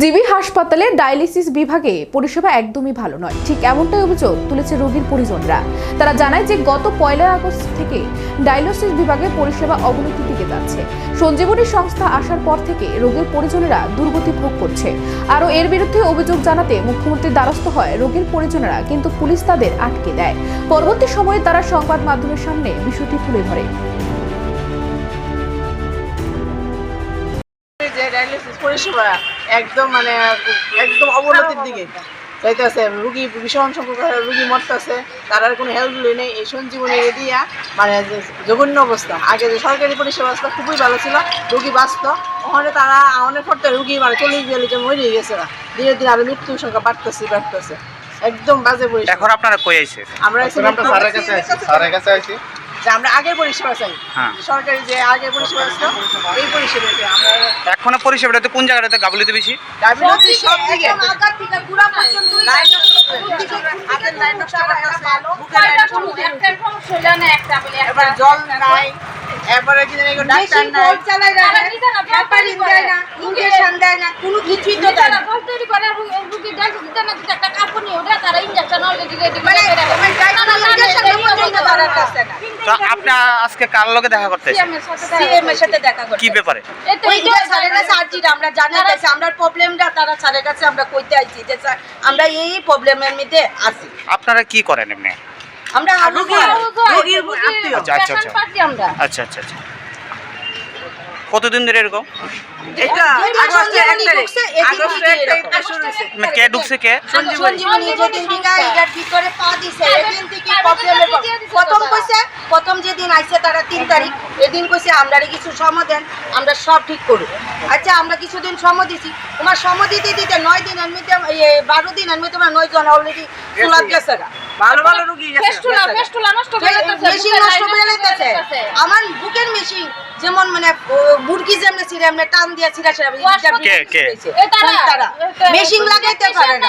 GB হাসপাতালে dialysis বিভাগে পরিষেবা একদমই ভালো নয়। ঠিক এমনটাই অভিযোগ তুলেছে রোগীর পরিজনরা। তারা জানায় যে গত পয়লা আগস্ট থেকে ডায়ালিসিস বিভাগে পরিষেবা অবনতির দিকে যাচ্ছে। সঞ্জীবনী সংস্থা আসার পর থেকে রোগীর পরিজনেরা দুর্গতি ভোগ করছে। আরও এর বিরুদ্ধে অভিযোগ জানাতে মুখ্যমন্ত্রীর দ্বারস্থ হয় রোগীর পরিজনেরা, কিন্তু পুলিশ তাদের আটকে দেয়। পরবর্তী সময়ে তারা সংবাদ মাধ্যমের সামনে বিষয়টি তুলে ধরে। পরিষেবা একদম মানে একদম অবনতির দিকে। যাইতেছে রুগী ভীষণ সংখ্যক রুগী মরতেছে তার কোনো হেল্পগুলি নেই। এই সঞ্জীবনী দিয়া মানে জঘন্য অবস্থা। আগে যে সরকারি পরিষেবা খুবই ভালো ছিল রুগী বাঁচত। ওখানে তারা অনেক রুগী মানে চল্লিশ বিয়াল্লিশ মরে গেছে। না ধীরে ধীরে আরও মৃত্যুর সংখ্যা বাড়তেছে বাড়তেছে। একদম বাজে পরিষেবা। এখন আপনারা কই আইছে আমরা স্যারের কাছে আছি স্যারের কাছে আছি যে আমরা আগের পরিষেবা চাই হ্যাঁ। সরকারি যে আগের পরিষেবা ছিল এই পরিষেবাতে আমরা এখনও পরিষেবাটাতে কোন জায়গাটাতে গাবলিতে বেশি সব দিকে ডাক্তার নাই তো আপনি আজকে কার লগে দেখা করতে আইছেন? কি ব্যাপারে? আমরা জানাইতেছি আমরা প্রবলেমটা তারা স্যারের কাছে আমরা কইতে আইছি যে স্যার আমরা এই প্রবলেমের মধ্যে আছি। আপনারা কি করেন এমনি? আমরা রোগী রোগী আচ্ছা আচ্ছা আচ্ছা আচ্ছা আচ্ছা। কতদিন ধরে এরকম? এটা যেদিন এক তারিখ। ঢুকছে, এক তারিখ শুরু হয়েছে। মানে কে ঢুকছে কে? সঞ্জীবনী। যেদিন থেকে এটার ভিতরে পা দিছে এদিন থেকে প্রবলেমের প্রথম কইছে প্রথম যেদিন আইছে তারা তিন তারিখ এদিন কইছে আমরা কিছু সমাধান আমরা সব ঠিক করব। আচ্ছা আমরা কিছুদিন সময় দিছি। তোমার সময় দিতে দিতে নয় দিনের মধ্যে এ, বারো দিন মধ্যে তোমার নয় জন অলরেডি ফুলাপ গেছে গা। ভালো ভালো রোগী গেছে। মেশিন নষ্ট করে লাইতেছে আমার বুকের মেশিন যেমন মানে ও, মুরগি যেমন ছিঁড়ে এমনি টান দিয়া ছিঁড়া ছিঁড়া কে, কে? তারা মেশিন লাগাইতে পারে না।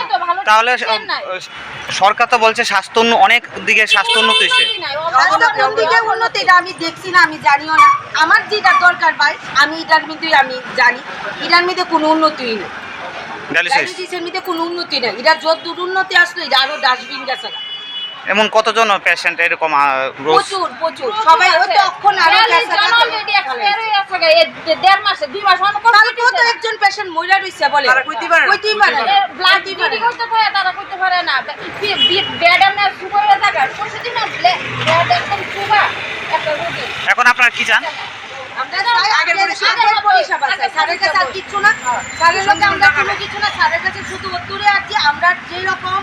তাহলে সরকার তো বলছে স্বাস্থ্য অনেক দিকে স্বাস্থ্য উন্নত হয়েছে। কোন দিকে উন্নতি এটা আমি দেখছি না আমি জানিও না। আমার যেটা দরকার ভাই আমি এটার মধ্যে আমি জানি এটার মধ্যে কোনো উন্নতি নেই। ডায়ালিসিসের মধ্যে কোনো উন্নতি নেই। এটা যত দূর উন্নতি আসলো এটা আরও ডাস্টবিন গেছে না। এমন কতজন পেশেন্ট এরকম প্রচুর প্রচুর। সবাই ওই আরও গেছে না। কালকেও তো একজন পেশেন্ট মহিলা রইছে বলে? তারা কইতে পারে না। কইতেই পারে না। কইতেই পারে না। এখন আপনারা কি চান? আমরা আগের পরিষেবা। চাই। স্যারের কাছে আর কিচ্ছু না। স্যারের আমরা কোনো কিছু না। স্যারের কাছে শুধু উত্তরে আছি আমরা যেই রকম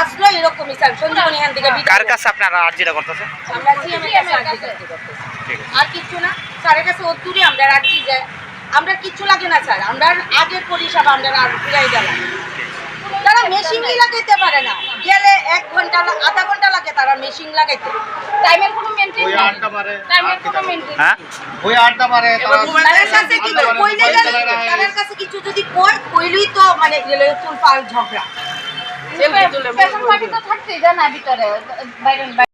আসলো এরকমই স্যার সঞ্জীবনী এখান থেকে কার কাছে আপনারা আর্জিটা করতেছেন আমরা এর কাছে। আর্জি করতেছি। আর কিচ্ছু না স্যারের কাছে উত্তরে আমরা রাখছি যে আমরা কিচ্ছু লাগে না স্যার আমরা আগের পরিষেবা আমরা আর ফিরাই গেলাম। তারা মেশিন লাগাইতে পারে না। গেলে এক ঘণ্টা আধা ঘণ্টা লাগে তারা মেশিন লাগাইতে। ওই আড্ডা মারে হ্যাঁ? ওই আড্ডা মারে তারা কাছে কিছু কইলে গেলে? তাদের কাছে কিছু যদি কয় কইলেই তো মানে গেলে তুল পাল ঝগড়া। থাকতেই জানা ভিতরে বাইরে